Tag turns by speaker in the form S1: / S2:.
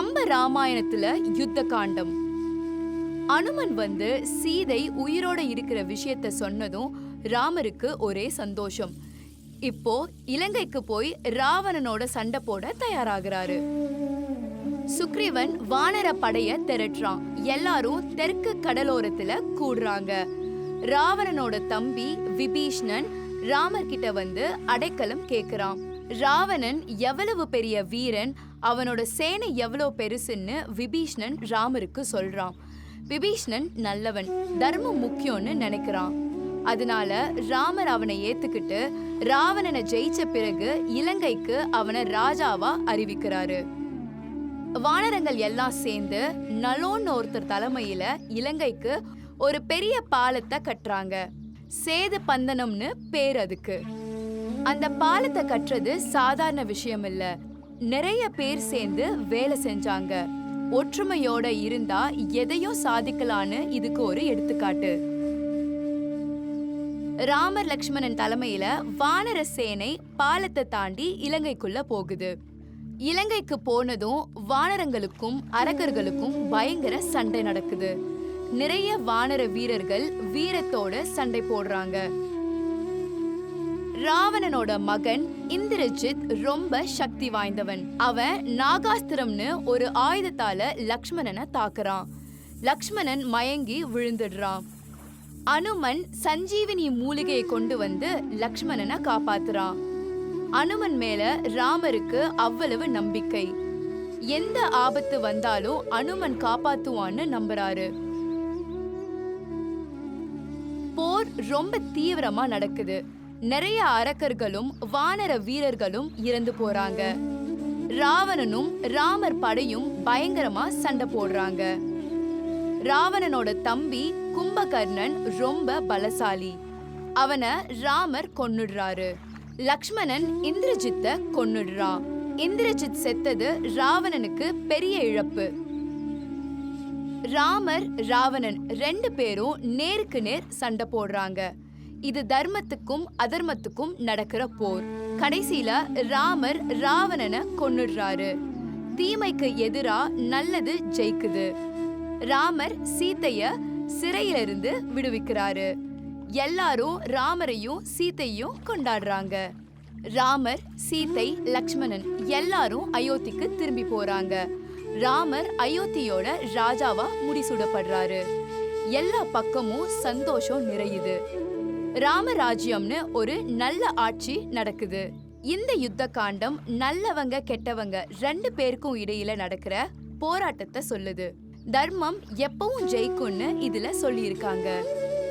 S1: கம்ப ராமாயணத்துல யுத்த காண்டம் அனுமன் வந்து சீதை உயிரோட இருக்கிற விஷயத்த சொன்னதும் ராமருக்கு ஒரே சந்தோஷம். இப்போ இலங்கைக்கு போய் ராவணனோட சண்டை போட தயாராகிறாரு. சுக்ரீவன் வானர படைய திரட்டுறான். எல்லாரும் தெற்கு கடலோரத்துல கூடுறாங்க. ராவணனோட தம்பி விபீஷ்ணன் ராமர் கிட்ட வந்து அடைக்கலம் கேக்குறான். ராவணன் எவ்வளவு பெரிய வீரன் அவனோட சேனை எவ்வளோ பெருசுன்னு விபீஷ்ணன் ராமருக்கு சொல்றான். விபீஷ்ணன் நல்லவன் தர்மம் முக்கியம்னு நினைக்கிறான். அதனால ராமர் அவனை ஏத்துக்கிட்டு ராவணனை ஜெயிச்ச பிறகு இலங்கைக்கு அவனை ராஜாவா அறிவிக்கிறாரு. வானரங்கள் எல்லாம் சேர்ந்து நலோன்னு ஒருத்தர் தலைமையில இலங்கைக்கு ஒரு பெரிய பாலத்தை கட்டுறாங்க. சேது பந்தனம்னு பேர் அதுக்கு. அந்த பாலத்தை கட்டுறது சாதாரண விஷயம் இல்ல நிறைய பேர் சேர்ந்து வேலை செஞ்சாங்க. ஒற்றுமையோட இருந்தா எதையும் சாதிக்கலான்னு இதுக்கு ஒரு எடுத்துக்காட்டு. ராமர் லக்ஷ்மணன் தலைமையில வானர சேனை பாலத்தை தாண்டி இலங்கைக்குள்ள போகுது. இலங்கைக்கு போனதும் வானரங்களுக்கும் அரக்கர்களுக்கும் பயங்கர சண்டை நடக்குது. நிறைய வானர வீரர்கள் வீரத்தோட சண்டை போடுறாங்க. ராவணனோட மகன் இந்திரஜித் ரொம்ப சக்தி வாய்ந்தவன். அவன் நாகாஸ்திரம்னு ஒரு ஆயுதத்தால லக்ஷ்மணனை தாக்குறான். லக்ஷ்மணன் மயங்கி விழுந்துடுறான். அனுமன் சஞ்சீவினி மூலிகையை கொண்டு வந்து லக்ஷ்மணனை காப்பாத்துறான். அனுமன் மேல ராமருக்கு அவ்வளவு நம்பிக்கை. எந்த ஆபத்து வந்தாலும் அனுமன் காப்பாத்துவான்னு நம்புறாரு. போர் ரொம்ப தீவிரமா நடக்குது. நிறைய அரக்கர்களும் வானர வீரர்களும் இறந்து போறாங்க. ராவணனும் ராமர் படையும் பயங்கரமா சண்டை போடுறாங்க. ராவணனோட தம்பி கும்பகர்ணன் ரொம்ப பலசாலி. அவனை ராமர் கொன்னுடுறாரு. லக்ஷ்மணன் இந்திரஜித்த கொன்னுடுறான் இந்திரஜித் செத்தது ராவணனுக்கு பெரிய இழப்பு. ராமர் ராவணன் ரெண்டு பேரும் நேருக்கு நேர் சண்டை போடுறாங்க. இது தர்மத்துக்கும் அதர்மத்துக்கும் நடக்கிற போர். கடைசியில ராமர் ராவணனை கொன்னுடுறாரு. தீமைக்கு எதிரா நல்லது ஜெயிக்குது. ராமர் சீத்தைய சிறையிலிருந்து விடுவிக்கிறாரு. எல்லாரும் ராமரையும் சீத்தையும் கொண்டாடுறாங்க. ராமர் சீத்தை லக்ஷ்மணன் எல்லாரும் அயோத்திக்கு திரும்பி போறாங்க. ராமர் அயோத்தியோட ராஜாவா முடிசூடப்படுறாரு. எல்லா பக்கமும் சந்தோஷம் நிறையுது. ராமராஜ்யம்னு ஒரு நல்ல ஆட்சி நடக்குது. இந்த யுத்த காண்டம் நல்லவங்க கெட்டவங்க ரெண்டு பேருக்கும் இடையில நடக்கிற போராட்டத்தை சொல்லுது. தர்மம் எப்பவும் ஜெயிக்கும்னு இதுல சொல்லியிருக்காங்க.